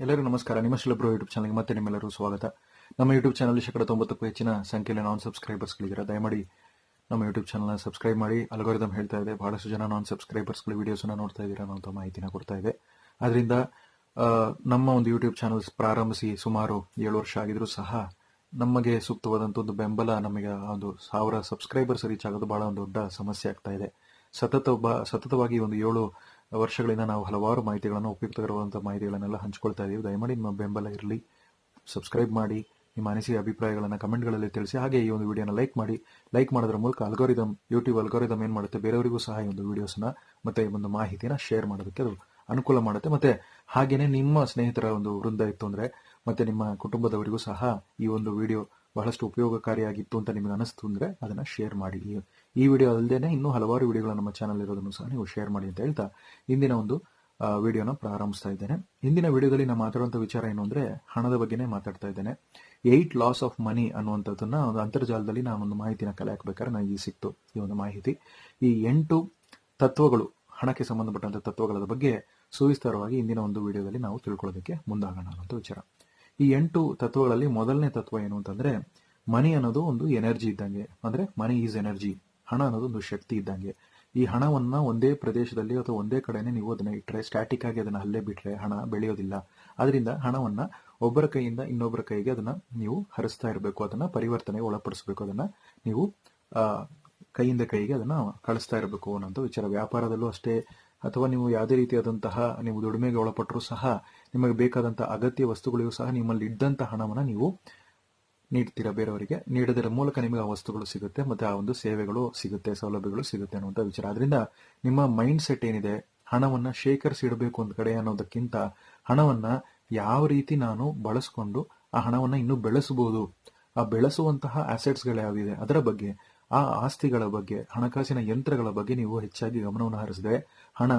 ಎಲ್ಲರಿಗೂ ನಮಸ್ಕಾರ. ನಿಮ್ಮ ಶಿಲಬ್ರೋ ಯೂಟ್ಯೂಬ್ ಚಾನಲ್ಗೆ ಮತ್ತೆ ನಿಮ್ಮೆಲ್ಲರೂ ಸ್ವಾಗತ. ನಮ್ಮ ಯೂಟ್ಯೂಬ್ ಚಾನಲ್ ಶೇಕಡ ತೊಂಬತ್ತಕ್ಕೂ ಹೆಚ್ಚಿನ ಸಂಖ್ಯೆಯಲ್ಲಿ ನಾನ್ ಸಬ್ಸ್ಕ್ರೈಬರ್ಸ್ಗಳಿದ್ದೀರಾ ದಯಮಾಡಿ ನಮ್ಮ ಯೂಟ್ಯೂಬ್ ಚಾನಲ್ನ ಸಬ್ಸ್ಕ್ರೈಬ್ ಮಾಡಿ. ಅಲ್ಗೋರಿದಮ್ ಹೇಳ್ತಾ ಇದೆ. ಬಹಳಷ್ಟು ಜನ ನಾನ್ ಸಬ್ಸ್ಕ್ರೈಬರ್ಸ್ಗಳು ಅನ್ನು ನೋಡ್ತಾ ಇದ್ದೀರಾ ಅನ್ನೋ ಮಾಹಿತಿನ ಕೊಡ್ತಾ ಇದೆ. ಅದರಿಂದ ನಮ್ಮ ಒಂದು ಯೂಟ್ಯೂಬ್ ಚಾನಲ್ ಪ್ರಾರಂಭಿಸಿ ಸುಮಾರು ಏಳು ವರ್ಷ ಆಗಿದ್ರು ಸಹ ನಮಗೆ ಸೂಕ್ತವಾದಂಥ ಒಂದು ಬೆಂಬಲ, ನಮಗೆ ಒಂದು ಸಾವಿರ ಸಬ್ಸ್ಕ್ರೈಬರ್ಸ್ ರೀಚ್ ಆಗೋದು ಬಹಳ ಒಂದು ದೊಡ್ಡ ಸಮಸ್ಯೆ ಆಗ್ತಾ ಇದೆ. ಸತತ ಸತತವಾಗಿ ಒಂದು ಏಳು ವರ್ಷಗಳಿಂದ ನಾವು ಹಲವಾರು ಮಾಹಿತಿಗಳನ್ನು ಉಪಯುಕ್ತಕರವಾದಂಥ ಮಾಹಿತಿಗಳನ್ನೆಲ್ಲ ಹಂಚ್ಕೊಳ್ತಾ ಇದ್ದೀವಿ ದಯಮಾಡಿ ನಿಮ್ಮ ಬೆಂಬಲ ಇರಲಿ. ಸಬ್ಸ್ಕ್ರೈಬ್ ಮಾಡಿ, ನಿಮ್ಮ ಅನಿಸಿಕೆ, ಅಭಿಪ್ರಾಯಗಳನ್ನು ಕಮೆಂಟ್ಗಳಲ್ಲಿ ತಿಳಿಸಿ. ಹಾಗೆ ಈ ಒಂದು ವಿಡಿಯೋನ ಲೈಕ್ ಮಾಡಿ. ಲೈಕ್ ಮಾಡೋದ್ರ ಮೂಲಕ ಅಲ್ಗೋರಿದಮ್ ಯೂಟ್ಯೂಬ್ ಅಲ್ಗೋರಿದಮ್ ಏನು ಮಾಡುತ್ತೆ? ಬೇರೆಯವರಿಗೂ ಸಹ ಈ ಒಂದು ವಿಡಿಯೋಸ್ನ ಮತ್ತೆ ಈ ಒಂದು ಮಾಹಿತಿನ ಶೇರ್ ಮಾಡೋದಕ್ಕೆ ಅದು ಅನುಕೂಲ ಮಾಡುತ್ತೆ. ಮತ್ತೆ ಹಾಗೇನೆ ನಿಮ್ಮ ಸ್ನೇಹಿತರ ಒಂದು ವೃಂದ ಇತ್ತು ಅಂದರೆ, ಮತ್ತೆ ನಿಮ್ಮ ಕುಟುಂಬದವರಿಗೂ ಸಹ ಈ ಒಂದು ವಿಡಿಯೋ ಬಹಳಷ್ಟು ಉಪಯೋಗಕಾರಿಯಾಗಿತ್ತು ಅಂತ ನಿಮಗೆ ಅನಿಸ್ತು ಅಂದರೆ ಅದನ್ನು ಶೇರ್ ಮಾಡಿ. ಈ- ಈ ವಿಡಿಯೋ ಅಲ್ಲದೆ ಇನ್ನೂ ಹಲವಾರು ವಿಡಿಯೋಗಳು ನಮ್ಮ ಚಾನಲ್ ಇರೋದನ್ನು ಸಹ ನೀವು ಶೇರ್ ಮಾಡಿ ಅಂತ ಹೇಳ್ತಾ ಇಂದಿನ ಒಂದು ವಿಡಿಯೋನ ಪ್ರಾರಂಭಿಸ್ತಾ ಇದ್ದೇನೆ. ಇಂದಿನ ವಿಡಿಯೋದಲ್ಲಿ ನಾನು ಮಾತಾಡುವಂಥ ವಿಚಾರ ಏನು ಅಂದರೆ ಹಣದ ಬಗ್ಗೆನೇ ಮಾತಾಡ್ತಾ ಇದ್ದೇನೆ. ಏಯ್ಟ್ ಲಾಸ್ ಆಫ್ ಮನಿ ಅನ್ನುವಂಥದ್ದನ್ನ ಒಂದು ಅಂತರ್ಜಾಲದಲ್ಲಿ ನಾನು ಒಂದು ಮಾಹಿತಿನ ಕಲೆ ಹಾಕಬೇಕಾದ್ರೆ ನನಗೆ ಸಿಕ್ತು ಈ ಒಂದು ಮಾಹಿತಿ. ಈ ಎಂಟು ತತ್ವಗಳು, ಹಣಕ್ಕೆ ಸಂಬಂಧಪಟ್ಟಂಥ ತತ್ವಗಳ ಬಗ್ಗೆ ಸುವಿಸ್ತಾರವಾಗಿ ಇಂದಿನ ಒಂದು ವಿಡಿಯೋದಲ್ಲಿ ನಾವು ತಿಳ್ಕೊಳ್ಳೋದಕ್ಕೆ ಮುಂದಾಗೋಣ ಅನ್ನೋಂಥ ವಿಚಾರ. ಈ ಎಂಟು ತತ್ವಗಳಲ್ಲಿ ಮೊದಲನೇ ತತ್ವ ಏನು ಅಂತಂದ್ರೆ ಮನಿ ಅನ್ನೋದು ಒಂದು ಎನರ್ಜಿ ಇದ್ದಂಗೆ ಅಂದ್ರೆ ಮನಿ ಈಸ್ ಎನರ್ಜಿ ಹಣ ಅನ್ನೋದು ಒಂದು ಶಕ್ತಿ ಇದ್ದಂಗೆ. ಈ ಹಣವನ್ನ ಒಂದೇ ಪ್ರದೇಶದಲ್ಲಿ ಅಥವಾ ಒಂದೇ ಕಡೆನೆ ನೀವು ಅದನ್ನ ಇಟ್ಟರೆ ಸ್ಟ್ಯಾಟಿಕ್ ಆಗಿ ಅದನ್ನ ಅಲ್ಲೇ ಬಿಟ್ರೆ ಹಣ ಬೆಳೆಯೋದಿಲ್ಲ. ಅದರಿಂದ ಹಣವನ್ನ ಒಬ್ಬರ ಕೈಯಿಂದ ಇನ್ನೊಬ್ಬರ ಕೈಗೆ ಅದನ್ನ ನೀವು ಹರಿಸ್ತಾ ಇರಬೇಕು ಅದನ್ನ ಪರಿವರ್ತನೆಗೆ ಒಳಪಡಿಸಬೇಕು ಅದನ್ನ ನೀವು ಆ, ಕೈಯಿಂದ ಕೈಗೆ ಅದನ್ನ ಕಳಿಸ್ತಾ ಇರಬೇಕು ಅನ್ನೋಂಥ ವಿಚಾರ. ವ್ಯಾಪಾರದಲ್ಲೂ ಅಷ್ಟೇ ಅಥವಾ ನೀವು ಯಾವುದೇ ರೀತಿಯಾದಂತಹ ನೀವು ದುಡಿಮೆಗೆ ಒಳಪಟ್ಟರೂ ಸಹ ನಿಮಗೆ ಬೇಕಾದಂಥ ಅಗತ್ಯ ವಸ್ತುಗಳಿಗೂ ಸಹ ನಿಮ್ಮಲ್ಲಿ ಇದ್ದಂಥ ಹಣವನ್ನು ನೀವು ನೀಡ್ತೀರಾ ಬೇರೆಯವರಿಗೆ? ನೀಡೋದರ ಮೂಲಕ ನಿಮಗೆ ಆ ವಸ್ತುಗಳು ಸಿಗುತ್ತೆ, ಮತ್ತು ಆ ಒಂದು ಸೇವೆಗಳು ಸಿಗುತ್ತೆ, ಸೌಲಭ್ಯಗಳು ಸಿಗುತ್ತೆ ಅನ್ನುವಂಥ ವಿಚಾರ. ಅದರಿಂದ ನಿಮ್ಮ ಮೈಂಡ್ ಸೆಟ್ ಏನಿದೆ, ಹಣವನ್ನು ಶೇಖರಿಸಿ ಇಡಬೇಕು ಒಂದು ಕಡೆ ಅನ್ನೋದಕ್ಕಿಂತ ಹಣವನ್ನು ಯಾವ ರೀತಿ ನಾನು ಬಳಸ್ಕೊಂಡು ಆ ಹಣವನ್ನು ಇನ್ನೂ ಬೆಳೆಸಬಹುದು ಆ ಬೆಳೆಸುವಂತಹ ಆಸೆಟ್ಸ್ಗಳು ಯಾವಿದೆ ಅದರ ಬಗ್ಗೆ, ಆ ಆಸ್ತಿಗಳ ಬಗ್ಗೆ, ಹಣಕಾಸಿನ ಯಂತ್ರಗಳ ಬಗ್ಗೆ ನೀವು ಹೆಚ್ಚಾಗಿ ಗಮನವನ್ನು ಹರಿಸಿದ್ರೆ ಹಣ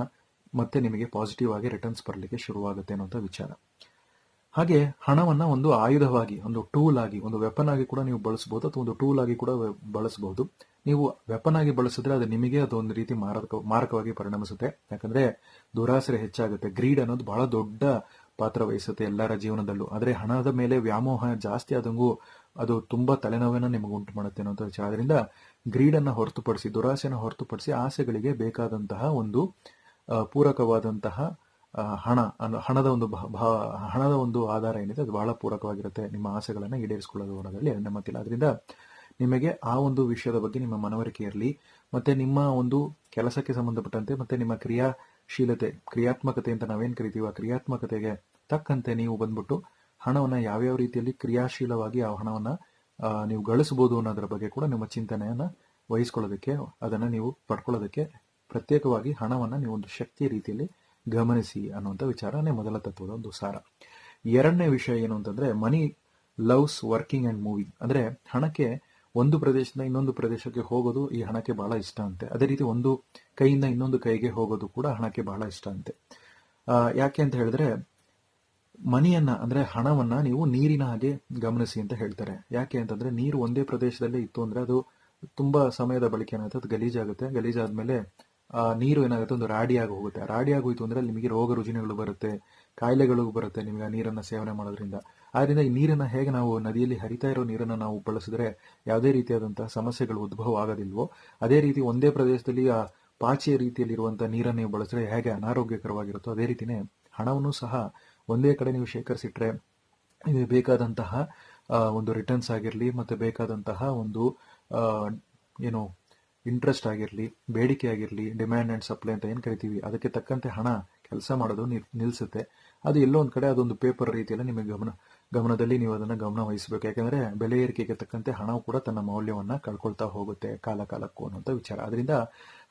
ಮತ್ತೆ ನಿಮಗೆ ಪಾಸಿಟಿವ್ ಆಗಿ ರಿಟರ್ನ್ಸ್ ಬರಲಿಕ್ಕೆ ಶುರುವಾಗುತ್ತೆ ಅನ್ನೋಂಥ ವಿಚಾರ. ಹಾಗೆ ಹಣವನ್ನ ಒಂದು ಆಯುಧವಾಗಿ, ಒಂದು ಟೂಲ್ ಆಗಿ, ಒಂದು ವೆಪನ್ ಆಗಿ ಕೂಡ ನೀವು ಬಳಸಬಹುದು ಅಥವಾ ಒಂದು ಟೂಲ್ ಆಗಿ ಕೂಡ ಬಳಸಬಹುದು. ನೀವು ವೆಪನ್ ಆಗಿ ಬಳಸಿದ್ರೆ ಅದು ನಿಮಗೆ ಅದು ಒಂದು ರೀತಿ ಮಾರಕ, ಮಾರಕವಾಗಿ ಪರಿಣಮಿಸುತ್ತೆ. ಯಾಕಂದ್ರೆ ದುರಾಸೆ ಹೆಚ್ಚಾಗುತ್ತೆ. ಗ್ರೀಡ್ ಅನ್ನೋದು ಬಹಳ ದೊಡ್ಡ ಪಾತ್ರ ವಹಿಸುತ್ತೆ ಎಲ್ಲರ ಜೀವನದಲ್ಲೂ. ಆದರೆ ಹಣದ ಮೇಲೆ ವ್ಯಾಮೋಹ ಜಾಸ್ತಿ ಆದಂಗೂ ಅದು ತುಂಬಾ ತಲೆನೋವನ್ನು ನಿಮಗೆ ಉಂಟು ಮಾಡುತ್ತೆ ಅನ್ನೋಂಥ ವಿಚಾರ. ಅದರಿಂದ ಗ್ರೀಡನ್ನ ಹೊರತುಪಡಿಸಿ, ದುರಾಸೆಯನ್ನು ಹೊರತುಪಡಿಸಿ ಆಸೆಗಳಿಗೆ ಬೇಕಾದಂತಹ ಒಂದು ಪೂರಕವಾದಂತಹ ಹಣ ಹಣದ ಒಂದು ಹಣದ ಒಂದು ಆಧಾರ ಏನಿದೆ, ಅದು ಬಹಳ ಪೂರಕವಾಗಿರುತ್ತೆ. ನಿಮ್ಮ ಆಸೆಗಳನ್ನ ಈಡೇರಿಸಿಕೊಳ್ಳೋದು ಅನ್ನೋದ್ರಲ್ಲಿ ಎರಡನೇ ಮಾತಿಲ್ಲ. ಅದರಿಂದ ನಿಮಗೆ ಆ ಒಂದು ವಿಷಯದ ಬಗ್ಗೆ ನಿಮ್ಮ ಮನವರಿಕೆ ಇರಲಿ, ಮತ್ತೆ ನಿಮ್ಮ ಒಂದು ಕೆಲಸಕ್ಕೆ ಸಂಬಂಧಪಟ್ಟಂತೆ, ಮತ್ತೆ ನಿಮ್ಮ ಕ್ರಿಯಾಶೀಲತೆ, ಕ್ರಿಯಾತ್ಮಕತೆ ಅಂತ ನಾವೇನ್ ಕರಿತೀವಿ ಆ ಕ್ರಿಯಾತ್ಮಕತೆಗೆ ತಕ್ಕಂತೆ ನೀವು ಬಂದ್ಬಿಟ್ಟು ಹಣವನ್ನ ಯಾವ್ಯಾವ ರೀತಿಯಲ್ಲಿ ಕ್ರಿಯಾಶೀಲವಾಗಿ ಆ ಹಣವನ್ನ ನೀವು ಗಳಿಸಬಹುದು ಅನ್ನೋದ್ರ ಬಗ್ಗೆ ಕೂಡ ನಿಮ್ಮ ಚಿಂತನೆಯನ್ನ ವಹಿಸ್ಕೊಳ್ಳೋದಕ್ಕೆ, ಅದನ್ನ ನೀವು ಪಡ್ಕೊಳ್ಳೋದಕ್ಕೆ ಪ್ರತ್ಯೇಕವಾಗಿ ಹಣವನ್ನ ನೀವು ಒಂದು ಶಕ್ತಿಯ ರೀತಿಯಲ್ಲಿ ಗಮನಿಸಿ ಅನ್ನುವಂಥ ವಿಚಾರನೇ ಮೊದಲ ತತ್ವದ ಒಂದು ಸಾರ. ಎರಡನೇ ವಿಷಯ ಏನು ಅಂತಂದ್ರೆ money loves working and moving ಅಂದ್ರೆ ಹಣಕ್ಕೆ ಒಂದು ಪ್ರದೇಶದಿಂದ ಇನ್ನೊಂದು ಪ್ರದೇಶಕ್ಕೆ ಹೋಗೋದು ಈ ಹಣಕ್ಕೆ ಬಹಳ ಇಷ್ಟ ಅಂತೆ. ಅದೇ ರೀತಿ ಒಂದು ಕೈಯಿಂದ ಇನ್ನೊಂದು ಕೈಗೆ ಹೋಗೋದು ಕೂಡ ಹಣಕ್ಕೆ ಬಹಳ ಇಷ್ಟ ಅಂತೆ. ಯಾಕೆ ಅಂತ ಹೇಳಿದ್ರೆ ಮನಿಯನ್ನ ಅಂದ್ರೆ ಹಣವನ್ನ ನೀವು ನೀರಿನ ಹಾಗೆ ಗಮನಿಸಿ ಅಂತ ಹೇಳ್ತಾರೆ. ಯಾಕೆ ಅಂತಂದ್ರೆ, ನೀರು ಒಂದೇ ಪ್ರದೇಶದಲ್ಲೇ ಇತ್ತು ಅಂದ್ರೆ ಅದು ತುಂಬಾ ಸಮಯದ ಬಳಕೆ ಏನಾಗುತ್ತೆ, ಅದು ಗಲೀಜಾಗುತ್ತೆ. ಗಲೀಜಾದ್ಮೇಲೆ ನೀರು ಏನಾಗುತ್ತೆ? ಒಂದು ರಾಡಿಯಾಗಿ ಹೋಗುತ್ತೆ. ರಾಡಿಯಾಗಿ ಹೋಯ್ತು ಅಂದ್ರೆ ನಿಮಗೆ ರೋಗ ರುಜಿನಗಳು ಬರುತ್ತೆ, ಕಾಯಿಲೆಗಳು ಬರುತ್ತೆ ನಿಮಗೆ ಆ ನೀರನ್ನ ಸೇವನೆ ಮಾಡೋದ್ರಿಂದ. ಆದ್ದರಿಂದ ಈ ನೀರನ್ನ ಹೇಗೆ ನಾವು ನದಿಯಲ್ಲಿ ಹರಿತಾ ಇರೋ ನೀರನ್ನ ನಾವು ಬಳಸಿದ್ರೆ ಯಾವುದೇ ರೀತಿಯಾದಂತಹ ಸಮಸ್ಯೆಗಳು ಉದ್ಭವ ಆಗೋದಿಲ್ವೋ, ಅದೇ ರೀತಿ ಒಂದೇ ಪ್ರದೇಶದಲ್ಲಿ ಆ ಪಾಚಿಯ ರೀತಿಯಲ್ಲಿರುವಂಥ ನೀರನ್ನು ನೀವು ಬಳಸಿದ್ರೆ ಹೇಗೆ ಅನಾರೋಗ್ಯಕರವಾಗಿರುತ್ತೋ, ಅದೇ ರೀತಿನೇ ಹಣವನ್ನು ಸಹ ಒಂದೇ ಕಡೆ ನೀವು ಶೇಖರಿಸಿಟ್ರೆ ನಿಮಗೆ ಬೇಕಾದಂತಹ ಒಂದು ರಿಟರ್ನ್ಸ್ ಆಗಿರಲಿ, ಮತ್ತೆ ಬೇಕಾದಂತಹ ಒಂದು ಏನು ಇಂಟ್ರೆಸ್ಟ್ ಆಗಿರಲಿ, ಬೇಡಿಕೆ ಆಗಿರಲಿ ಡಿಮ್ಯಾಂಡ್ ಅಂಡ್ ಸಪ್ಲೈ ಅಂತ ಏನು ಕರಿತೀವಿ? ಅದಕ್ಕೆ ತಕ್ಕಂತೆ ಹಣ ಕೆಲಸ ಮಾಡೋದು ನಿಲ್- ನಿಲ್ಸುತ್ತೆ. ಅದು ಎಲ್ಲೋ ಒಂದು ಕಡೆ ಅದೊಂದು ಪೇಪರ್ ರೀತಿಯಲ್ಲಿ ನಿಮಗೆ ಗಮನ, ಗಮನದಲ್ಲಿ ನೀವು ಅದನ್ನ ಗಮನ ವಹಿಸಬೇಕು. ಯಾಕಂದ್ರೆ ಬೆಲೆ ಏರಿಕೆಗೆ ತಕ್ಕಂತೆ ಹಣವು ಕೂಡ ತನ್ನ ಮೌಲ್ಯವನ್ನ ಕಳ್ಕೊಳ್ತಾ ಹೋಗುತ್ತೆ ಕಾಲ ಕಾಲಕ್ಕೂ ಅನ್ನೋಂಥ ವಿಚಾರ. ಅದರಿಂದ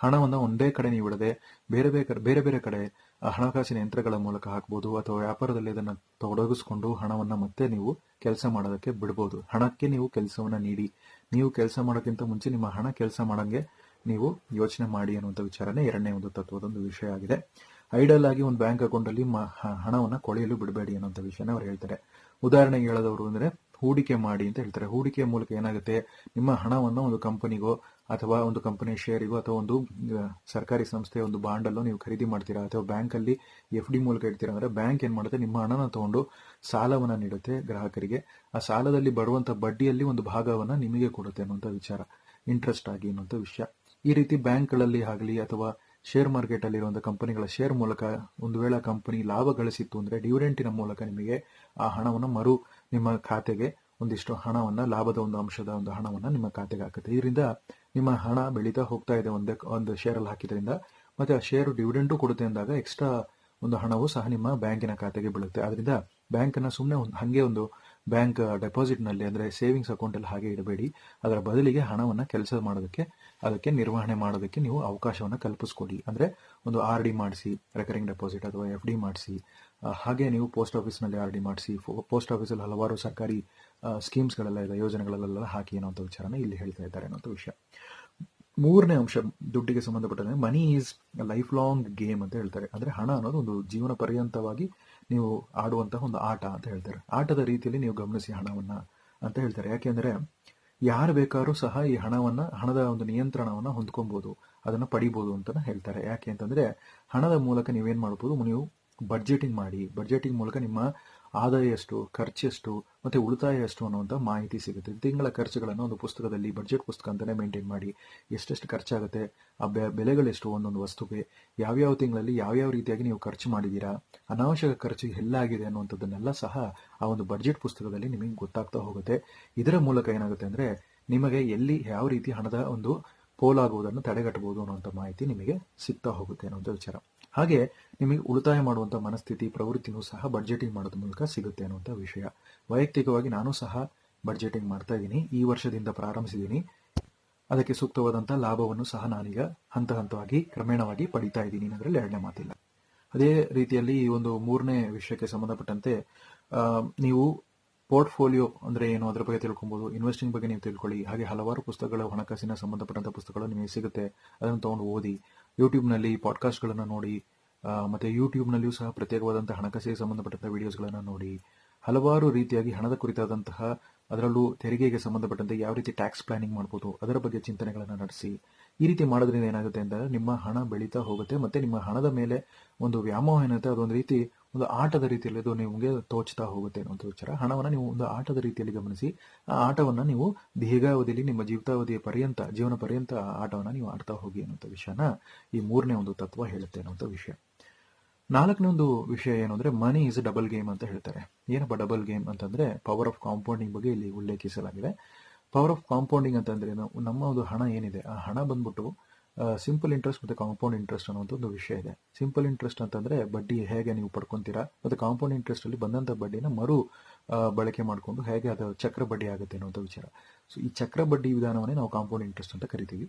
ಹಣವನ್ನು ಒಂದೇ ಕಡೆ ನೀವು ಇಡದೆ ಬೇರೆ ಬೇರೆ ಬೇರೆ ಬೇರೆ ಕಡೆ ಹಣಕಾಸಿನ ಯಂತ್ರಗಳ ಮೂಲಕ ಹಾಕ್ಬೋದು ಅಥವಾ ವ್ಯಾಪಾರದಲ್ಲಿ ಅದನ್ನ ತೊಡಗಿಸ್ಕೊಂಡು ಹಣವನ್ನ ಮತ್ತೆ ನೀವು ಕೆಲಸ ಮಾಡೋದಕ್ಕೆ ಬಿಡ್ಬೋದು. ಹಣಕ್ಕೆ ನೀವು ಕೆಲಸವನ್ನ ನೀಡಿ. ನೀವು ಕೆಲಸ ಮಾಡೋಕ್ಕಿಂತ ಮುಂಚೆ ನಿಮ್ಮ ಹಣ ಕೆಲಸ ಮಾಡೋಂಗೆ ನೀವು ಯೋಚನೆ ಮಾಡಿ ಅನ್ನುವಂಥ ವಿಚಾರನೇ ಎರಡನೇ ಒಂದು ತತ್ವದೊಂದು ವಿಷಯ ಆಗಿದೆ. ಐಡಲ್ ಆಗಿ ಒಂದು ಬ್ಯಾಂಕ್ ಅಕೌಂಟ್ ಅಲ್ಲಿ ಮ- ಹ- ಹಣವನ್ನ ಕೊಳೆಯಲು ಬಿಡಬೇಡಿ ಅನ್ನೋಂಥ ವಿಷಯನ ಅವ್ರು ಹೇಳ್ತಾರೆ. ಉದಾಹರಣೆಗೆ ಹೇಳೋದವರು ಅಂದ್ರೆ ಹೂಡಿಕೆ ಮಾಡಿ ಅಂತ ಹೇಳ್ತಾರೆ. ಹೂಡಿಕೆ ಮೂಲಕ ಏನಾಗುತ್ತೆ? ನಿಮ್ಮ ಹಣವನ್ನು ಒಂದು ಕಂಪನಿಗೋ ಅಥವಾ ಒಂದು ಕಂಪನಿ ಶೇರಿಗೂ ಅಥವಾ ಒಂದು ಸರ್ಕಾರಿ ಸಂಸ್ಥೆಯ ಒಂದು ಬಾಂಡಲ್ಲೋ ನೀವು ಖರೀದಿ ಮಾಡ್ತೀರಾ? ಅಥವಾ ಬ್ಯಾಂಕಲ್ಲಿ ಎಫ್ ಡಿ ಮೂಲಕ ಇಡ್ತೀರಾ? ಅಂದ್ರೆ ಬ್ಯಾಂಕ್ ಏನು ಮಾಡುತ್ತೆ? ನಿಮ್ಮ ಹಣನ ತಗೊಂಡು ಸಾಲವನ್ನ ನೀಡುತ್ತೆ ಗ್ರಾಹಕರಿಗೆ. ಆ ಸಾಲದಲ್ಲಿ ಬರುವಂತ ಬಡ್ಡಿಯಲ್ಲಿ ಒಂದು ಭಾಗವನ್ನ ನಿಮಗೆ ಕೊಡುತ್ತೆ ಅನ್ನುವಂಥ ವಿಚಾರ. ಇಂಟ್ರೆಸ್ಟ್ ಆಗಿ ಅನ್ನುವಂಥ ವಿಷಯ. ಈ ರೀತಿ ಬ್ಯಾಂಕ್ಗಳಲ್ಲಿ ಆಗಲಿ ಅಥವಾ ಶೇರ್ ಮಾರ್ಕೆಟ್ ಅಲ್ಲಿರುವಂತಹ ಕಂಪನಿಗಳ ಶೇರ್ ಮೂಲಕ ಒಂದು ವೇಳೆ ಕಂಪನಿ ಲಾಭ ಗಳಿಸಿತ್ತು ಅಂದ್ರೆ ಡಿವಿಡೆಂಟಿನ ಮೂಲಕ ನಿಮಗೆ ಆ ಹಣವನ್ನು ಮರು ನಿಮ್ಮ ಖಾತೆಗೆ ಒಂದಿಷ್ಟು ಹಣವನ್ನ, ಲಾಭದ ಒಂದು ಅಂಶದ ಒಂದು ಹಣವನ್ನ ನಿಮ್ಮ ಖಾತೆಗೆ ಹಾಕುತ್ತೆ. ಇದರಿಂದ ನಿಮ್ಮ ಹಣ ಬೆಳೀತಾ ಹೋಗ್ತಾ ಇದೆ ಒಂದೇ, ಒಂದು ಶೇರಲ್ಲಿ ಹಾಕಿದ್ರಿಂದ, ಮತ್ತೆ ಆ ಶೇರು ಡಿವಿಡೆಂಟು ಕೊಡುತ್ತೆ ಅಂದಾಗ ಎಕ್ಸ್ಟ್ರಾ ಒಂದು ಹಣವು ಸಹ ನಿಮ್ಮ ಬ್ಯಾಂಕಿನ ಖಾತೆಗೆ ಬೀಳುತ್ತೆ. ಅದರಿಂದ ಬ್ಯಾಂಕನ್ನು ಸುಮ್ಮನೆ ಒಂದು, ಹಾಗೆ ಒಂದು ಬ್ಯಾಂಕ್ ಡೆಪಾಸಿಟ್ನಲ್ಲಿ ಅಂದ್ರೆ ಸೇವಿಂಗ್ಸ್ ಅಕೌಂಟಲ್ಲಿ ಹಾಗೆ ಇಡಬೇಡಿ. ಅದರ ಬದಲಿಗೆ ಹಣವನ್ನು ಕೆಲಸ ಮಾಡೋದಕ್ಕೆ, ಅದಕ್ಕೆ ನಿರ್ವಹಣೆ ಮಾಡೋದಕ್ಕೆ ನೀವು ಅವಕಾಶವನ್ನು ಕಲ್ಪಿಸ್ಕೊಡಿ. ಅಂದರೆ ಒಂದು ಆರ್ ಡಿ ಮಾಡಿಸಿ ರೆಕರಿಂಗ್ ಡೆಪಾಸಿಟ್ ಅಥವಾ ಎಫ್ ಡಿ ಮಾಡಿಸಿ, ಹಾಗೆ ನೀವು ಪೋಸ್ಟ್ ಆಫೀಸ್ನಲ್ಲಿ ಆರ್ ಡಿ ಮಾಡಿಸಿ ಪೋಸ್ಟ್ ಆಫೀಸಲ್ಲಿ ಹಲವಾರು ಸರ್ಕಾರಿ ಸ್ಕೀಮ್ಸ್ಗಳೆಲ್ಲ ಇದೆ, ಯೋಜನೆಗಳಲ್ಲೆಲ್ಲ ಹಾಕಿ ಅನ್ನೋಂಥ ವಿಚಾರನ ಇಲ್ಲಿ ಹೇಳ್ತಾ ಇದ್ದಾರೆ ಅನ್ನೋಂಥ ವಿಷಯ. ಮೂರನೇ ಅಂಶ ದುಡ್ಡಿಗೆ ಸಂಬಂಧಪಟ್ಟಂತೆ money is life long game ಅಂತ ಹೇಳ್ತಾರೆ. ಅಂದ್ರೆ ಹಣ ಅನ್ನೋದು ಒಂದು ಜೀವನ ಪರ್ಯಂತವಾಗಿ ನೀವು ಆಡುವಂತಹ ಒಂದು ಆಟ ಅಂತ ಹೇಳ್ತಾರೆ. ಆಟದ ರೀತಿಯಲ್ಲಿ ನೀವು ಗಮನಿಸಿ ಹಣವನ್ನ ಅಂತ ಹೇಳ್ತಾರೆ. ಯಾಕೆಂದ್ರೆ ಯಾರು ಬೇಕಾದ್ರೂ ಸಹ ಈ ಹಣವನ್ನ, ಹಣದ ಒಂದು ನಿಯಂತ್ರಣವನ್ನ ಹೊಂದ್ಕೊಬೋದು, ಅದನ್ನ ಪಡಿಬಹುದು ಅಂತ ಹೇಳ್ತಾರೆ. ಯಾಕೆ ಅಂತಂದ್ರೆ ಹಣದ ಮೂಲಕ ನೀವೇನು ಮಾಡ್ಬೋದು, ನೀವು ಬಡ್ಜೆಟಿಂಗ್ ಮಾಡಿ ಬಡ್ಜೆಟಿಂಗ್ ಮೂಲಕ ನಿಮ್ಮ ಆದಾಯ ಎಷ್ಟು ಖರ್ಚೆಷ್ಟು, ಮತ್ತು ಉಳಿತಾಯ ಎಷ್ಟು ಅನ್ನುವಂಥ ಮಾಹಿತಿ ಸಿಗುತ್ತೆ. ತಿಂಗಳ ಖರ್ಚುಗಳನ್ನು ಒಂದು ಪುಸ್ತಕದಲ್ಲಿ ಬಜೆಟ್ ಪುಸ್ತಕ ಅಂತಲೇ ಮೇಂಟೈನ್ ಮಾಡಿ ಎಷ್ಟೆಷ್ಟು ಖರ್ಚಾಗುತ್ತೆ, ಆ ಬೆ- ಬೆಲೆಗಳೆಷ್ಟು ಒಂದೊಂದು ವಸ್ತುಗೆ, ಯಾವ್ಯಾವ ತಿಂಗಳಲ್ಲಿ ಯಾವ್ಯಾವ ರೀತಿಯಾಗಿ ನೀವು ಖರ್ಚು ಮಾಡಿದ್ದೀರಾ ಅನಾವಶ್ಯಕ ಖರ್ಚು ಎಲ್ಲಾಗಿದೆ ಅನ್ನುವಂಥದ್ದನ್ನೆಲ್ಲ ಸಹ ಆ ಒಂದು ಬಜೆಟ್ ಪುಸ್ತಕದಲ್ಲಿ ನಿಮಗೆ ಗೊತ್ತಾಗ್ತಾ ಹೋಗುತ್ತೆ. ಇದರ ಮೂಲಕ ಏನಾಗುತ್ತೆ ಅಂದರೆ, ನಿಮಗೆ ಎಲ್ಲಿ ಯಾವ ರೀತಿ ಹಣದ ಒಂದು ಪೋಲಾಗುವುದನ್ನು ತಡೆಗಟ್ಟಬಹುದು ಅನ್ನುವಂಥ ಮಾಹಿತಿ ನಿಮಗೆ ಸಿಗ್ತಾ ಹೋಗುತ್ತೆ ಅನ್ನುವಂಥ ವಿಚಾರ. ಹಾಗೆ ನಿಮಗೆ ಉಳಿತಾಯ ಮಾಡುವಂಥ ಮನಸ್ಥಿತಿ, ಪ್ರವೃತ್ತಿನೂ ಸಹ ಬಡ್ಜೆಟಿಂಗ್ ಮಾಡೋದ್ರ ಮೂಲಕ ಸಿಗುತ್ತೆ ಅನ್ನುವಂಥ ವಿಷಯ. ವೈಯಕ್ತಿಕವಾಗಿ ನಾನು ಸಹ ಬಡ್ಜೆಟಿಂಗ್ ಮಾಡ್ತಾ ಇದ್ದೀನಿ. ಈ ವರ್ಷದಿಂದ ಪ್ರಾರಂಭಿಸಿದ್ದೀನಿ. ಅದಕ್ಕೆ ಸೂಕ್ತವಾದಂಥ ಲಾಭವನ್ನು ಸಹ ನಾನೀಗ ಹಂತ ಹಂತವಾಗಿ, ಕ್ರಮೇಣವಾಗಿ ಪಡಿತಾ ಇದ್ದೀನಿ. ಅದರಲ್ಲಿ ಎರಡನೇ ಮಾತಿಲ್ಲ. ಅದೇ ರೀತಿಯಲ್ಲಿ ಈ ಒಂದು ಮೂರನೇ ವಿಷಯಕ್ಕೆ ಸಂಬಂಧಪಟ್ಟಂತೆ ನೀವು ಪೋರ್ಟ್ಫೋಲಿಯೋ ಅಂದರೆ ಏನು, ಅದರ ಬಗ್ಗೆ ತಿಳ್ಕೊಬೋದು. ಇನ್ವೆಸ್ಟಿಂಗ್ ಬಗ್ಗೆ ನೀವು ತಿಳ್ಕೊಳ್ಳಿ. ಹಾಗೆ ಹಲವಾರು ಪುಸ್ತಕಗಳು ಹಣಕಾಸಿನ ಸಂಬಂಧಪಟ್ಟಂಥ ಪುಸ್ತಕಗಳು ನಿಮಗೆ ಸಿಗುತ್ತೆ. ಅದನ್ನು ತಗೊಂಡು ಓದಿ ಯೂಟ್ಯೂಬ್ನಲ್ಲಿ ಪಾಡ್ಕಾಸ್ಟ್ಗಳನ್ನು ನೋಡಿ ಮತ್ತು ಯೂಟ್ಯೂಬ್ನಲ್ಲಿಯೂ ಸಹ ಪ್ರತ್ಯೇಕವಾದಂಥ ಹಣಕಾಸಿಗೆ ಸಂಬಂಧಪಟ್ಟಂಥ ವೀಡಿಯೋಸ್ಗಳನ್ನು ನೋಡಿ, ಹಲವಾರು ರೀತಿಯಾಗಿ ಹಣದ ಕುರಿತಾದಂತಹ, ಅದರಲ್ಲೂ ತೆರಿಗೆಗೆ ಸಂಬಂಧಪಟ್ಟಂತೆ ಯಾವ ರೀತಿ ಟ್ಯಾಕ್ಸ್ ಪ್ಲಾನಿಂಗ್ ಮಾಡ್ಬೋದು, ಅದರ ಬಗ್ಗೆ ಚಿಂತನೆಗಳನ್ನು ನಡೆಸಿ, ಈ ರೀತಿ ಮಾಡೋದ್ರಿಂದ ಏನಾಗುತ್ತೆ ಅಂದರೆ ನಿಮ್ಮ ಹಣ ಬೆಳೀತಾ ಹೋಗುತ್ತೆ, ಮತ್ತು ನಿಮ್ಮ ಹಣದ ಮೇಲೆ ಒಂದು ವ್ಯಾಮೋಹ ಏನಂತೆ ಅದೊಂದು ರೀತಿ ಒಂದು ಆಟದ ರೀತಿಯಲ್ಲಿ ಅದು ನಿಮಗೆ ತೋಚ್ತಾ ಹೋಗುತ್ತೆ ಅನ್ನುವಂಥ ವಿಚಾರ. ಹಣವನ್ನು ನೀವು ಒಂದು ಆಟದ ರೀತಿಯಲ್ಲಿ ಗಮನಿಸಿ, ಆ ಆಟವನ್ನು ನೀವು ದೀರ್ಘಾವಧಿಯಲ್ಲಿ ನಿಮ್ಮ ಜೀವಿತಾವಧಿಯ ಪರ್ಯಂತ, ಜೀವನ ಪರ್ಯಂತ ಆಟವನ್ನು ನೀವು ಆಡ್ತಾ ಹೋಗಿ ಅನ್ನುವಂಥ ವಿಷಯನ ಈ ಮೂರನೇ ಒಂದು ತತ್ವ ಹೇಳುತ್ತೆ ಅನ್ನುವಂಥ ವಿಷಯ. ನಾಲ್ಕನೇ ಒಂದು ವಿಷಯ ಏನು ಅಂದ್ರೆ ಮನಿ ಇಸ್ ಡಬಲ್ ಗೇಮ್ ಅಂತ ಹೇಳ್ತಾರೆ. ಏನಪ್ಪ ಡಬಲ್ ಗೇಮ್ ಅಂತಂದ್ರೆ ಪವರ್ ಆಫ್ ಕಾಂಪೌಂಡಿಂಗ್ ಬಗ್ಗೆ ಇಲ್ಲಿ ಉಲ್ಲೇಖಿಸಲಾಗಿದೆ. ಪವರ್ ಆಫ್ ಕಾಂಪೌಂಡಿಂಗ್ ಅಂತಂದ್ರೆ? ನಮ್ಮ ಒಂದು ಹಣ ಏನಿದೆ, ಆ ಹಣ ಬಂದ್ಬಿಟ್ಟು ಸಿಂಪಲ್ ಇಂಟ್ರೆಸ್ಟ್ ಮತ್ತೆ ಕಾಂಪೌಂಡ್ ಇಂಟ್ರೆಸ್ಟ್ ಅನ್ನೋ ಒಂದು ವಿಷಯ ಇದೆ. ಸಿಂಪಲ್ ಇಂಟ್ರೆಸ್ಟ್ ಅಂತಂದ್ರೆ ಬಡ್ಡಿ ಹೇಗೆ ನೀವು ಪಡ್ಕೊಂತೀರಾ? ಮತ್ತು ಕಾಂಪೌಂಡ್ ಇಂಟ್ರೆಸ್ಟಲ್ಲಿ ಬಂದಂತ ಬಡ್ಡಿನ ಮರು ಬಳಕೆ ಮಾಡಿಕೊಂಡು ಹೇಗೆ ಅದು ಚಕ್ರ ಬಡ್ಡಿ ಆಗುತ್ತೆ ಅನ್ನೋಂಥ ವಿಚಾರ. ಸೊ ಈ ಚಕ್ರ ಬಡ್ಡಿ ವಿಧಾನವನ್ನೇ ನಾವು ಕಾಂಪೌಂಡ್ ಇಂಟ್ರೆಸ್ಟ್ ಅಂತ ಕರಿತೀವಿ.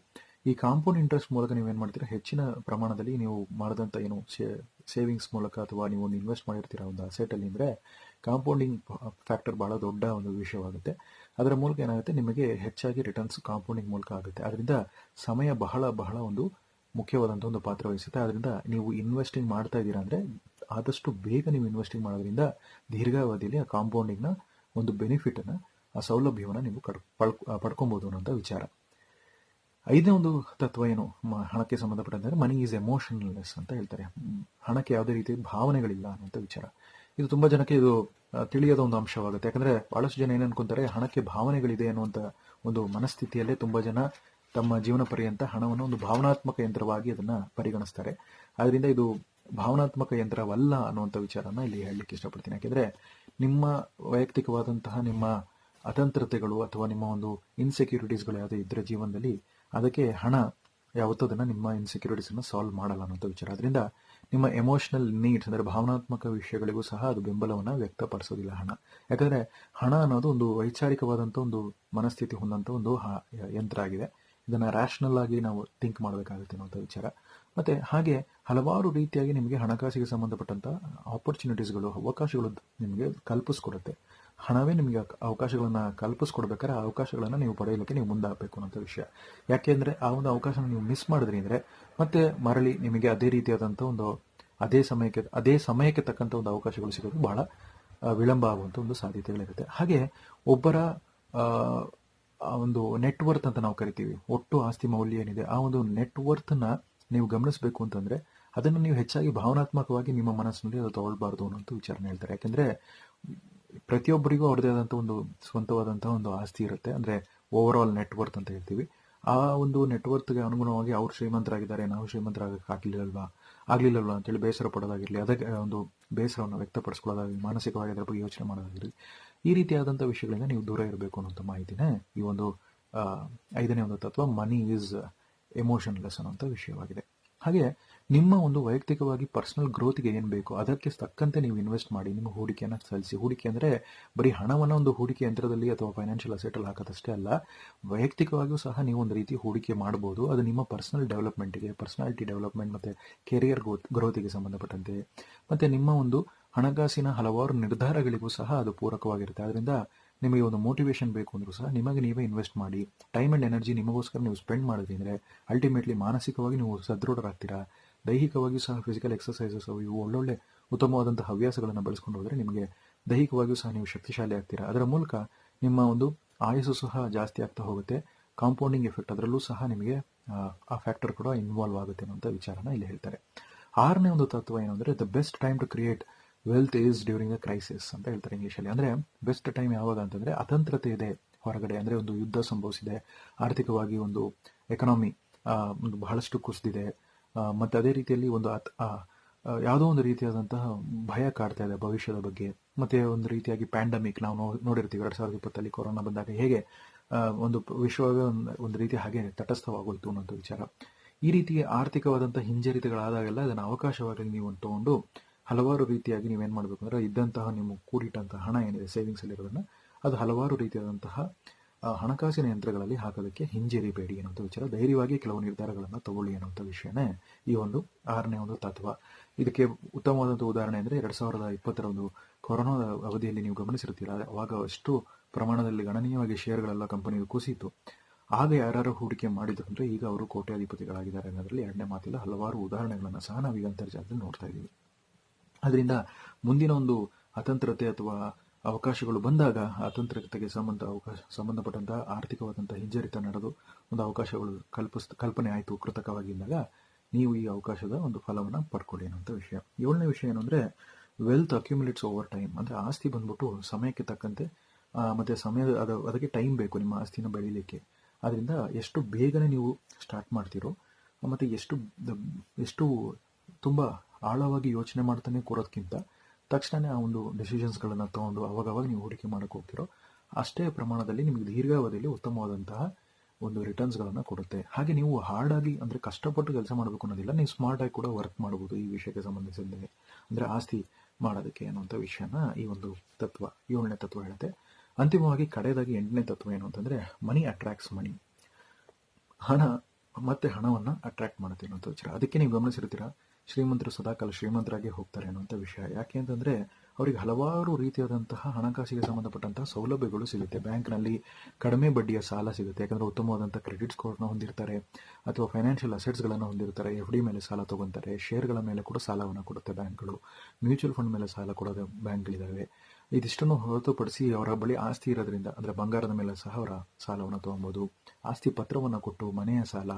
ಈ ಕಾಂಪೌಂಡ್ ಇಂಟ್ರೆಸ್ಟ್ ಮೂಲಕ ನೀವೇನು ಮಾಡ್ತೀರಾ? ಹೆಚ್ಚಿನ ಪ್ರಮಾಣದಲ್ಲಿ ನೀವು ಮಾಡಿದಂತ ಏನು ಸೇವಿಂಗ್ಸ್ ಮೂಲಕ ಅಥವಾ ನೀವು ಒಂದು ಇನ್ವೆಸ್ಟ್ ಮಾಡಿರ್ತೀರಾ ಒಂದು ಅಸೆಟ್ ಅಲ್ಲಿ ಅಂದ್ರೆ ಕಾಂಪೌಂಡಿಂಗ್ ಫ್ಯಾಕ್ಟರ್ ಬಹಳ ದೊಡ್ಡ ಒಂದು ವಿಷಯವಾಗುತ್ತೆ. ಅದರ ಮೂಲಕ ಏನಾಗುತ್ತೆ? ನಿಮಗೆ ಹೆಚ್ಚಾಗಿ ರಿಟರ್ನ್ಸ್ ಕಾಂಪೌಂಡಿಂಗ್ ಮೂಲಕ ಆಗುತ್ತೆ. ಅದರಿಂದ ಸಮಯ ಬಹಳ ಬಹಳ ಒಂದು ಮುಖ್ಯವಾದಂಥ ಒಂದು ಪಾತ್ರ ವಹಿಸುತ್ತೆ. ಅದರಿಂದ ನೀವು ಇನ್ವೆಸ್ಟಿಂಗ್ ಮಾಡ್ತಾ ಇದ್ದೀರಾ ಅಂದರೆ ಆದಷ್ಟು ಬೇಗ ನೀವು ಇನ್ವೆಸ್ಟಿಂಗ್ ಮಾಡೋದ್ರಿಂದ ದೀರ್ಘಾವಧಿಯಲ್ಲಿ ಆ ಕಾಂಪೌಂಡಿಂಗ್ನ ಒಂದು ಬೆನಿಫಿಟನ್ನು ಆ ಸೌಲಭ್ಯವನ್ನು ನೀವು ಕಡ್, ಪಡ್ಕೊ ಪಡ್ಕೊಬೋದು ಅನ್ನೋಂಥ ವಿಚಾರ. ಐದನೇ ಒಂದು ತತ್ವ ಏನು? ಹಣಕ್ಕೆ ಸಂಬಂಧಪಟ್ಟಂತೆ ಮನಿ ಈಸ್ ಎಮೋಷನಲ್ನೆಸ್ ಅಂತ ಹೇಳ್ತಾರೆ. ಹಣಕ್ಕೆ ಯಾವುದೇ ರೀತಿ ಭಾವನೆಗಳಿಲ್ಲ ಅನ್ನುವಂಥ ವಿಚಾರ. ಇದು ತುಂಬಾ ಜನಕ್ಕೆ ಇದು ತಿಳಿಯದ ಒಂದು ಅಂಶವಾಗುತ್ತೆ. ಯಾಕಂದ್ರೆ ಬಹಳಷ್ಟು ಜನ ಏನು ಅನ್ಕೊಂತಾರೆ, ಹಣಕ್ಕೆ ಭಾವನೆಗಳಿದೆ ಅನ್ನುವಂತ ಒಂದು ಮನಸ್ಥಿತಿಯಲ್ಲೇ ತುಂಬಾ ಜನ ತಮ್ಮ ಜೀವನ ಪರ್ಯಂತ ಹಣವನ್ನು ಒಂದು ಭಾವನಾತ್ಮಕ ಯಂತ್ರವಾಗಿ ಅದನ್ನ ಪರಿಗಣಿಸ್ತಾರೆ. ಆದ್ರಿಂದ ಇದು ಭಾವನಾತ್ಮಕ ಯಂತ್ರವಲ್ಲ ಅನ್ನುವಂಥ ವಿಚಾರನ ಇಲ್ಲಿ ಹೇಳಲಿಕ್ಕೆ ಇಷ್ಟಪಡ್ತೀನಿ. ಯಾಕೆಂದ್ರೆ ನಿಮ್ಮ ವೈಯಕ್ತಿಕವಾದಂತಹ ನಿಮ್ಮ ಅತಂತ್ರತೆಗಳು ಅಥವಾ ನಿಮ್ಮ ಒಂದು ಇನ್ಸೆಕ್ಯೂರಿಟೀಸ್ಗಳು ಯಾವುದೇ ಇದ್ರ ಜೀವನದಲ್ಲಿ, ಅದಕ್ಕೆ ಹಣ ಯಾವತ್ತೂ ಅದನ್ನ ನಿಮ್ಮ ಇನ್ಸೆಕ್ಯೂರಿಟೀಸ್ ಅನ್ನ ಸಾಲ್ವ್ ಮಾಡಲ್ಲ ಅನ್ನೋಂಥ ವಿಚಾರ. ಅದರಿಂದ ನಿಮ್ಮ ಎಮೋಷನಲ್ ನೀಡ್ಸ್ ಅಂದರೆ ಭಾವನಾತ್ಮಕ ವಿಷಯಗಳಿಗೂ ಸಹ ಅದು ಬೆಂಬಲವನ್ನು ವ್ಯಕ್ತಪಡಿಸೋದಿಲ್ಲ ಹಣ. ಯಾಕಂದರೆ ಹಣ ಅನ್ನೋದು ಒಂದು ವೈಚಾರಿಕವಾದಂಥ ಒಂದು ಮನಸ್ಥಿತಿ ಹೊಂದಂಥ ಒಂದು ಯಂತ್ರ ಆಗಿದೆ. ಇದನ್ನು ರ್ಯಾಷನಲ್ ಆಗಿ ನಾವು ಥಿಂಕ್ ಮಾಡಬೇಕಾಗುತ್ತೆ ಅನ್ನೋಂಥ ವಿಚಾರ. ಮತ್ತು ಹಾಗೆ ಹಲವಾರು ರೀತಿಯಾಗಿ ನಿಮಗೆ ಹಣಕಾಸಿಗೆ ಸಂಬಂಧಪಟ್ಟಂಥ ಆಪರ್ಚುನಿಟೀಸ್ಗಳು ಅವಕಾಶಗಳು ನಿಮಗೆ ಕಲ್ಪಿಸ್ಕೊಡುತ್ತೆ. ಹಣವೇ ನಿಮಗೆ ಅವಕಾಶಗಳನ್ನ ಕಲ್ಪಿಸ್ಕೊಡ್ಬೇಕಾದ್ರೆ ಆ ಅವಕಾಶಗಳನ್ನು ನೀವು ಪಡೆಯಲಿಕ್ಕೆ ನೀವು ಮುಂದಾಗಬೇಕು ಅನ್ನೋಂಥ ವಿಷಯ. ಯಾಕೆಂದರೆ ಆ ಒಂದು ಅವಕಾಶನ ನೀವು ಮಿಸ್ ಮಾಡಿದ್ರಿ ಅಂದ್ರೆ ಮತ್ತೆ ಮರಳಿ ನಿಮಗೆ ಅದೇ ರೀತಿಯಾದಂಥ ಒಂದು ಅದೇ ಸಮಯಕ್ಕೆ ಅದೇ ಸಮಯಕ್ಕೆ ತಕ್ಕಂಥ ಒಂದು ಅವಕಾಶಗಳು ಸಿಗೋದು ಬಹಳ ವಿಳಂಬ ಆಗುವಂಥ ಒಂದು ಸಾಧ್ಯತೆಗಳಿರುತ್ತೆ. ಹಾಗೆ ಒಬ್ಬರ ಒಂದು ನೆಟ್ವರ್ತ್ ಅಂತ ನಾವು ಕರಿತೀವಿ, ಒಟ್ಟು ಆಸ್ತಿ ಮೌಲ್ಯ ಏನಿದೆ, ಆ ಒಂದು ನೆಟ್ವರ್ತ್ನ ನೀವು ಗಮನಿಸಬೇಕು ಅಂತಂದ್ರೆ ಅದನ್ನು ನೀವು ಹೆಚ್ಚಾಗಿ ಭಾವನಾತ್ಮಕವಾಗಿ ನಿಮ್ಮ ಮನಸ್ಸಿನಲ್ಲಿ ಅದು ತಗೊಳ್ಬಾರ್ದು ಅನ್ನೋಂಥ ವಿಚಾರನ ಹೇಳ್ತಾರೆ. ಯಾಕಂದ್ರೆ ಪ್ರತಿಯೊಬ್ಬರಿಗೂ ಅವ್ರದೇ ಆದಂಥ ಒಂದು ಸ್ವಂತವಾದಂಥ ಒಂದು ಆಸ್ತಿ ಇರುತ್ತೆ. ಅಂದ್ರೆ ಓವರ್ ಆಲ್ ನೆಟ್ವರ್ತ್ ಅಂತ ಹೇಳ್ತೀವಿ. ಆ ಒಂದು ನೆಟ್ವರ್ಕ್ಗೆ ಅನುಗುಣವಾಗಿ ಅವ್ರು ಶ್ರೀಮಂತರಾಗಿದ್ದಾರೆ, ನಾವು ಶ್ರೀಮಂತರಾಗಕ್ಕೆ ಆಗ್ಲಿಲ್ಲಲ್ವಾ? ಆಗ್ಲಿಲ್ಲಲ್ವಾ ಅಂತೇಳಿ ಬೇಸರ ಪಡೋದಾಗಿರಲಿ, ಅದಕ್ಕೆ ಒಂದು ಬೇಸರವನ್ನು ವ್ಯಕ್ತಪಡಿಸ್ಕೊಳ್ಳೋದಾಗಿ, ಮಾನಸಿಕವಾಗಿ ಅದರ ಬಗ್ಗೆ ಯೋಚನೆ ಮಾಡೋದಾಗಿರಲಿ, ಈ ರೀತಿಯಾದಂಥ ವಿಷಯಗಳಿಂದ ನೀವು ದೂರ ಇರಬೇಕು ಅನ್ನೋಂಥ ಮಾಹಿತಿನೇ ಈ ಒಂದು ಐದನೇ ಒಂದು ತತ್ವ ಮನಿ ಈಸ್ ಎಮೋಷನ್ಲೆಸ್ ಅನ್ನೋಂಥ ವಿಷಯವಾಗಿದೆ. ಹಾಗೆ ನಿಮ್ಮ ಒಂದು ವೈಯಕ್ತಿಕವಾಗಿ ಪರ್ಸನಲ್ ಗ್ರೋತ್ಗೆ ಏನು ಬೇಕು ಅದಕ್ಕೆ ತಕ್ಕಂತೆ ನೀವು ಇನ್ವೆಸ್ಟ್ ಮಾಡಿ, ನಿಮ್ಮ ಹೂಡಿಕೆಯನ್ನು ಸಲ್ಲಿಸಿ. ಹೂಡಿಕೆ ಅಂದರೆ ಬರೀ ಹಣವನ್ನು ಒಂದು ಹೂಡಿಕೆ ಯಂತ್ರದಲ್ಲಿ ಅಥವಾ ಫೈನಾನ್ಷಿಯಲ್ ಅಸೆಟಲ್ಲಿ ಹಾಕೋದಷ್ಟೇ ಅಲ್ಲ, ವೈಯಕ್ತಿಕವಾಗಿಯೂ ಸಹ ನೀವು ಒಂದು ರೀತಿ ಹೂಡಿಕೆ ಮಾಡ್ಬೋದು. ಅದು ನಿಮ್ಮ ಪರ್ಸನಲ್ ಡೆವಲಪ್ಮೆಂಟ್ಗೆ ಪರ್ಸನಾಲಿಟಿ ಡೆವಲಪ್ಮೆಂಟ್ ಮತ್ತು ಕೆರಿಯರ್ ಗ್ರೋತಿಗೆ ಸಂಬಂಧಪಟ್ಟಂತೆ. ಮತ್ತು ನಿಮ್ಮ ಒಂದು ಹಣಕಾಸಿನ ಹಲವಾರು ನಿರ್ಧಾರಗಳಿಗೂ ಸಹ ಅದು ಪೂರಕವಾಗಿರುತ್ತೆ. ಅದರಿಂದ ನಿಮಗೆ ಒಂದು ಮೋಟಿವೇಶನ್ ಬೇಕು ಅಂದರೂ ಸಹ ನಿಮಗೆ ನೀವೇ ಇನ್ವೆಸ್ಟ್ ಮಾಡಿ. ಟೈಮ್ ಆ್ಯಂಡ್ ಎನರ್ಜಿ ನಿಮಗೋಸ್ಕರ ನೀವು ಸ್ಪೆಂಡ್ ಮಾಡಿದ್ರೆ ಅಲ್ಟಿಮೇಟ್ಲಿ ಮಾನಸಿಕವಾಗಿ ನೀವು ಸದೃಢರಾಗ್ತೀರಾ? ದೈಹಿಕವಾಗಿಯೂ ಸಹ ಫಿಸಿಕಲ್ ಎಕ್ಸಸೈಸಸ್ ಅವು ಇವು ಒಳ್ಳೊಳ್ಳೆ ಉತ್ತಮವಾದಂಥ ಹವ್ಯಾಸಗಳನ್ನು ಬಳಸ್ಕೊಂಡು ಹೋದರೆ ನಿಮಗೆ ದೈಹಿಕವಾಗಿಯೂ ಸಹ ನೀವು ಶಕ್ತಿಶಾಲಿ ಆಗ್ತೀರಾ. ಅದರ ಮೂಲಕ ನಿಮ್ಮ ಒಂದು ಆಯಸ್ಸು ಸಹ ಜಾಸ್ತಿ ಆಗ್ತಾ ಹೋಗುತ್ತೆ. ಕಾಂಪೌಂಡಿಂಗ್ ಎಫೆಕ್ಟ್ ಅದರಲ್ಲೂ ಸಹ ನಿಮಗೆ ಆ, ಫ್ಯಾಕ್ಟರ್ ಕೂಡ ಇನ್ವಾಲ್ವ್ ಆಗುತ್ತೆ ಅನ್ನೋ ವಿಚಾರನ ಇಲ್ಲಿ ಹೇಳ್ತಾರೆ. ಆರನೇ ಒಂದು ತತ್ವ ಏನು ಅಂದರೆ the best time to create wealth is during the crisis ಅಂತ ಹೇಳ್ತಾರೆ ಇಂಗ್ಲೀಷಲ್ಲಿ. ಅಂದರೆ ಬೆಸ್ಟ್ ಟೈಮ್ ಯಾವಾಗ ಅಂತಂದರೆ ಅತಂತ್ರತೆ ಇದೆ ಹೊರಗಡೆ. ಅಂದರೆ ಒಂದು ಯುದ್ಧ ಸಂಭವಿಸಿದೆ ಆರ್ಥಿಕವಾಗಿ ಒಂದು ಎಕನಾಮಿ ಒಂದು ಬಹಳಷ್ಟು ಕುಸಿದಿದೆ ಮತ್ತು ಅದೇ ರೀತಿಯಲ್ಲಿ ಒಂದು ಅತ್- ಯಾವುದೋ ಒಂದು ರೀತಿಯಾದಂತಹ ಭಯ ಕಾಡ್ತಾ ಇದೆ ಭವಿಷ್ಯದ ಬಗ್ಗೆ. ಮತ್ತೆ ಒಂದು ರೀತಿಯಾಗಿ ಪ್ಯಾಂಡಮಿಕ್ ನಾವು ನೋಡಿರ್ತೀವಿ. ಎರಡು ಸಾವಿರದ ಇಪ್ಪತ್ತಲ್ಲಿ ಕೊರೋನಾ ಬಂದಾಗ ಹೇಗೆ ಒಂದು ವಿಶ್ವವೇ ಒಂದು ರೀತಿ ಹಾಗೆ ತಟಸ್ಥವಾಗೋಯ್ತು ಅನ್ನೋಂಥ ವಿಚಾರ. ಈ ರೀತಿ ಆರ್ಥಿಕವಾದಂಥ ಹಿಂಜರಿತಗಳಾದಾಗೆಲ್ಲ ಅದನ್ನು ಅವಕಾಶವಾಗಿ ನೀವು ತಗೊಂಡು ಹಲವಾರು ರೀತಿಯಾಗಿ ನೀವೇನು ಮಾಡಬೇಕು ಅಂದ್ರೆ ಇದ್ದಂತಹ ನಿಮ್ಮ ಕೂಡಿಟ್ಟಂತಹ ಹಣ ಏನಿದೆ ಸೇವಿಂಗ್ಸ್ ಅಲ್ಲಿರೋದನ್ನ, ಅದು ಹಲವಾರು ರೀತಿಯಾದಂತಹ ಹಣಕಾಸಿನ ಯಂತ್ರಗಳಲ್ಲಿ ಹಾಕೋದಕ್ಕೆ ಹಿಂಜರಿಬೇಡಿ ಅನ್ನೋಂಥ ವಿಚಾರ. ಧೈರ್ಯವಾಗಿ ಕೆಲವು ನಿರ್ಧಾರಗಳನ್ನು ತಗೊಳ್ಳಿ ಅನ್ನೋಂಥ ವಿಷಯನೇ ಈ ಒಂದು ಆರನೇ ಒಂದು ತತ್ವ. ಇದಕ್ಕೆ ಉತ್ತಮವಾದಂಥ ಉದಾಹರಣೆ ಅಂದರೆ ಎರಡು ಸಾವಿರದ ಇಪ್ಪತ್ತರ ಒಂದು ಕೊರೋನಾದ ಅವಧಿಯಲ್ಲಿ ನೀವು ಗಮನಿಸಿರ್ತೀರ. ಅವಾಗ ಅಷ್ಟು ಪ್ರಮಾಣದಲ್ಲಿ ಗಣನೀಯವಾಗಿ ಶೇರ್ಗಳೆಲ್ಲ ಕಂಪನಿಯು ಕುಸಿತು. ಆಗ ಯಾರು ಹೂಡಿಕೆ ಮಾಡಿದ್ರು ಅಂದರೆ ಈಗ ಅವರು ಕೋಟ್ಯಾಧಿಪತಿಗಳಾಗಿದ್ದಾರೆ ಅನ್ನೋದರಲ್ಲಿ ಎರಡನೇ ಮಾತಿಲ್ಲ. ಹಲವಾರು ಉದಾಹರಣೆಗಳನ್ನು ಸಹ ನಾವೀಗ ಅಂತರ್ಜಾಲದಲ್ಲಿ ನೋಡ್ತಾ ಇದ್ದೀವಿ. ಅದರಿಂದ ಮುಂದಿನ ಒಂದು ಅತಂತ್ರತೆ ಅಥವಾ ಅವಕಾಶಗಳು ಬಂದಾಗ ಆ ಸಂಬಂಧ ಅವಕಾಶ ಸಂಬಂಧಪಟ್ಟಂತಹ ಆರ್ಥಿಕವಾದಂತಹ ಹಿಂಜರಿತ ನಡೆದು ಒಂದು ಅವಕಾಶಗಳು ಕಲ್ಪಿಸ್ ಕಲ್ಪನೆ ಆಯಿತು ಕೃತಕವಾಗಿದ್ದಾಗ ನೀವು ಈ ಅವಕಾಶದ ಒಂದು ಫಲವನ್ನು ಪಡ್ಕೊಳ್ಳಿ ಅನ್ನೋಂಥ ವಿಷಯ. ಏಳನೇ ವಿಷಯ ಏನು ವೆಲ್ತ್ ಅಕ್ಯುಮುಲೇಟ್ಸ್ ಓವರ್ ಟೈಮ್ ಅಂದರೆ ಆಸ್ತಿ ಬಂದ್ಬಿಟ್ಟು ಸಮಯಕ್ಕೆ ತಕ್ಕಂತೆ ಮತ್ತು ಸಮಯದ, ಅದು, ಅದಕ್ಕೆ ಟೈಮ್ ಬೇಕು ನಿಮ್ಮ ಆಸ್ತಿನ ಬೆಳೀಲಿಕ್ಕೆ. ಅದರಿಂದ ಎಷ್ಟು ಬೇಗನೆ ನೀವು ಸ್ಟಾರ್ಟ್ ಮಾಡ್ತೀರೋ, ಮತ್ತು ಎಷ್ಟು ಎಷ್ಟು ತುಂಬ ಆಳವಾಗಿ ಯೋಚನೆ ಮಾಡ್ತಾನೆ ಕೂರೋದಕ್ಕಿಂತ ತಕ್ಷಣ ಆ ಒಂದು ಡಿಸಿಷನ್ಸ್ಗಳನ್ನು ತೊಗೊಂಡು ಅವಾಗವಾಗ ನೀವು ಹೂಡಿಕೆ ಮಾಡೋಕೆ ಹೋಗ್ತಿರೋ ಅಷ್ಟೇ ಪ್ರಮಾಣದಲ್ಲಿ ನಿಮಗೆ ದೀರ್ಘಾವಧಿಯಲ್ಲಿ ಉತ್ತಮವಾದಂತಹ ಒಂದು ರಿಟರ್ನ್ಸ್ಗಳನ್ನು ಕೊಡುತ್ತೆ. ಹಾಗೆ ನೀವು ಹಾರ್ಡಾಗಿ ಅಂದರೆ ಕಷ್ಟಪಟ್ಟು ಕೆಲಸ ಮಾಡಬೇಕು ಅನ್ನೋದಿಲ್ಲ, ನೀವು ಸ್ಮಾರ್ಟಾಗಿ ಕೂಡ ವರ್ಕ್ ಮಾಡ್ಬೋದು ಈ ವಿಷಯಕ್ಕೆ ಸಂಬಂಧಿಸಿದಂತೆ. ಅಂದರೆ ಆಸ್ತಿ ಮಾಡೋದಕ್ಕೆ ಅನ್ನುವಂಥ ವಿಷಯನ ಈ ಒಂದು ತತ್ವ, ಏಳನೇ ತತ್ವ ಹೇಳುತ್ತೆ. ಅಂತಿಮವಾಗಿ ಕಡೆಯದಾಗಿ ಎಂಟನೇ ತತ್ವ ಏನು ಅಂತಂದರೆ ಮನಿ ಅಟ್ರಾಕ್ಟ್ಸ್ ಮನಿ ಹಣ ಮತ್ತೆ ಹಣವನ್ನು ಅಟ್ರಾಕ್ಟ್ ಮಾಡುತ್ತೆ ಅನ್ನೋಂಥ ವಿಚಾರ. ಅದಕ್ಕೆ ನೀವು ಗಮನಿಸಿರ್ತೀರಾ? ಶ್ರೀಮಂತರು ಸದಾಕಾಲ ಶ್ರೀಮಂತರಾಗಿ ಹೋಗ್ತಾರೆ ಅನ್ನುವಂಥ ವಿಷಯ. ಯಾಕೆ ಅಂತಂದರೆ ಅವರಿಗೆ ಹಲವಾರು ರೀತಿಯಾದಂತಹ ಹಣಕಾಸಿಗೆ ಸಂಬಂಧಪಟ್ಟಂತಹ ಸೌಲಭ್ಯಗಳು ಸಿಗುತ್ತೆ. ಬ್ಯಾಂಕ್ನಲ್ಲಿ ಕಡಿಮೆ ಬಡ್ಡಿಯ ಸಾಲ ಸಿಗುತ್ತೆ. ಯಾಕಂದರೆ ಉತ್ತಮವಾದಂಥ ಕ್ರೆಡಿಟ್ ಸ್ಕೋರ್ನ ಹೊಂದಿರ್ತಾರೆ ಅಥವಾ ಫೈನಾನ್ಷಿಯಲ್ ಅಸೆಟ್ಸ್ಗಳನ್ನು ಹೊಂದಿರ್ತಾರೆ. ಎಫ್ ಡಿ ಮೇಲೆ ಸಾಲ ತಗೊಂತಾರೆ. ಶೇರ್ಗಳ ಮೇಲೆ ಕೂಡ ಸಾಲವನ್ನು ಕೊಡುತ್ತೆ ಬ್ಯಾಂಕ್ಗಳು. ಮ್ಯೂಚುವಲ್ ಫಂಡ್ ಮೇಲೆ ಸಾಲ ಕೊಡೋದು ಬ್ಯಾಂಕ್ಗಳಿದ್ದಾವೆ. ಇದಿಷ್ಟನ್ನು ಹೊರತುಪಡಿಸಿ ಅವರ ಬಳಿ ಆಸ್ತಿ ಇರೋದ್ರಿಂದ, ಅಂದರೆ ಬಂಗಾರದ ಮೇಲೆ ಸಹ ಅವರ ಸಾಲವನ್ನು ತಗೊಬೋದು. ಆಸ್ತಿ ಪತ್ರವನ್ನು ಕೊಟ್ಟು ಮನೆಯ ಸಾಲ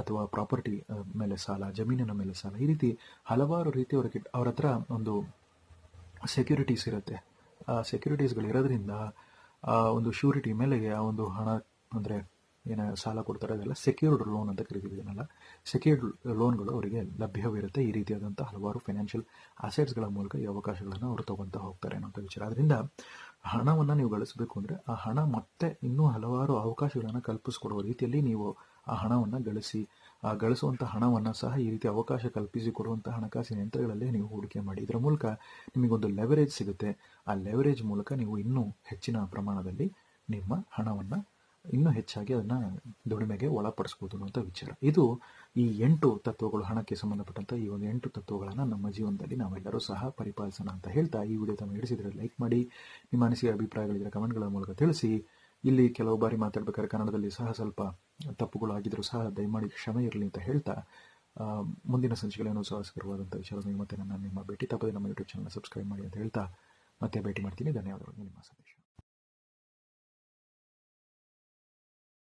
ಅಥವಾ ಪ್ರಾಪರ್ಟಿ ಮೇಲೆ ಸಾಲ, ಜಮೀನಿನ ಮೇಲೆ ಸಾಲ, ಈ ರೀತಿ ಹಲವಾರು ರೀತಿ ಅವರಿಗೆ ಅವ್ರ ಹತ್ರ ಒಂದು ಸೆಕ್ಯೂರಿಟೀಸ್ ಇರುತ್ತೆ. ಆ ಸೆಕ್ಯೂರಿಟೀಸ್ಗಳು ಇರೋದ್ರಿಂದ, ಆ ಒಂದು ಶ್ಯೂರಿಟಿ ಮೇಲೆ ಆ ಒಂದು ಹಣ, ಅಂದರೆ ಏನ ಸಾಲ ಕೊಡ್ತಾರೆ, ಅದೆಲ್ಲ ಸೆಕ್ಯೂರ್ಡ್ ಲೋನ್ ಅಂತ ಕರಿತೀವಿ ಇದನ್ನೆಲ್ಲ ಸೆಕ್ಯೂರ್ಡ್ ಲೋನ್ಗಳು ಅವರಿಗೆ ಲಭ್ಯವಿರುತ್ತೆ. ಈ ರೀತಿಯಾದಂಥ ಹಲವಾರು ಫೈನಾನ್ಷಿಯಲ್ ಅಸೆಟ್ಸ್ಗಳ ಮೂಲಕ ಈ ಅವಕಾಶಗಳನ್ನು ಅವರು ತಗೊಂತ ಹೋಗ್ತಾರೆ ಅನ್ನೋಂಥ ವಿಚಾರ. ಅದರಿಂದ ಹಣವನ್ನು ನೀವು ಗಳಿಸಬೇಕು ಅಂದರೆ ಆ ಹಣ ಮತ್ತೆ ಇನ್ನೂ ಹಲವಾರು ಅವಕಾಶಗಳನ್ನು ಕಲ್ಪಿಸ್ಕೊಡುವ ರೀತಿಯಲ್ಲಿ ನೀವು ಆ ಹಣವನ್ನು ಗಳಿಸಿ, ಆ ಗಳಿಸುವಂಥ ಹಣವನ್ನು ಸಹ ಈ ರೀತಿ ಅವಕಾಶ ಕಲ್ಪಿಸಿಕೊಡುವಂಥ ಹಣಕಾಸಿನ ಯಂತ್ರಗಳಲ್ಲೇ ನೀವು ಹೂಡಿಕೆ ಮಾಡಿ. ಇದರ ಮೂಲಕ ನಿಮಗೊಂದು ಲೆವರೇಜ್ ಸಿಗುತ್ತೆ. ಆ ಲೆವರೇಜ್ ಮೂಲಕ ನೀವು ಇನ್ನೂ ಹೆಚ್ಚಿನ ಪ್ರಮಾಣದಲ್ಲಿ ನಿಮ್ಮ ಹಣವನ್ನು ಇನ್ನೂ ಹೆಚ್ಚಾಗಿ ಅದನ್ನು ದುಡಿಮೆಗೆ ಒಳಪಡಿಸ್ಬೋದು ಅನ್ನುವಂಥ ವಿಚಾರ. ಇದು ಈ ಎಂಟು ತತ್ವಗಳು ಹಣಕ್ಕೆ ಸಂಬಂಧಪಟ್ಟಂಥ ಈ ಒಂದು ಎಂಟು ತತ್ವಗಳನ್ನು ನಮ್ಮ ಜೀವನದಲ್ಲಿ ನಾವೆಲ್ಲರೂ ಸಹ ಪರಿಪಾಲಿಸೋಣ ಅಂತ ಹೇಳ್ತಾ ಈ ವಿಡಿಯೋ ತಮ್ಮ ಹಿಡಿಸಿದರೆ ಲೈಕ್ ಮಾಡಿ, ನಿಮ್ಮ ಅನಿಸಿಕೆ, ಅಭಿಪ್ರಾಯಗಳಿದ್ರೆ ಕಮೆಂಟ್ಗಳ ಮೂಲಕ ತಿಳಿಸಿ. ಇಲ್ಲಿ ಕೆಲವು ಬಾರಿ ಮಾತಾಡ್ಬೇಕಾದ್ರೆ ಕನ್ನಡದಲ್ಲಿ ಸಹ ಸ್ವಲ್ಪ ತಪ್ಪುಗಳು ಆಗಿದ್ರು ಸಹ ದಯಮಾಡಿ ಕ್ಷಮೆ ಇರಲಿ ಅಂತ ಹೇಳ್ತಾ ಮುಂದಿನ ಸಂಚಿಕೆಗಳೇನೋ ಸಹಸ್ಕರವಾದಂಥ ವಿಚಾರದಲ್ಲಿ ಮತ್ತೆ ನಾನು ನಿಮ್ಮ ಭೇಟಿ ತಪ್ಪದೆ ನಮ್ಮ ಯೂಟ್ಯೂಬ್ ಚಾನಲ್ ಸಬ್ಸ್ಕ್ರೈಬ್ ಮಾಡಿ ಅಂತ ಹೇಳ್ತಾ ಮತ್ತೆ ಭೇಟಿ ಮಾಡ್ತೀನಿ. ಧನ್ಯವಾದಗಳು. ನಿಮ್ಮ ಸಂದೇಶ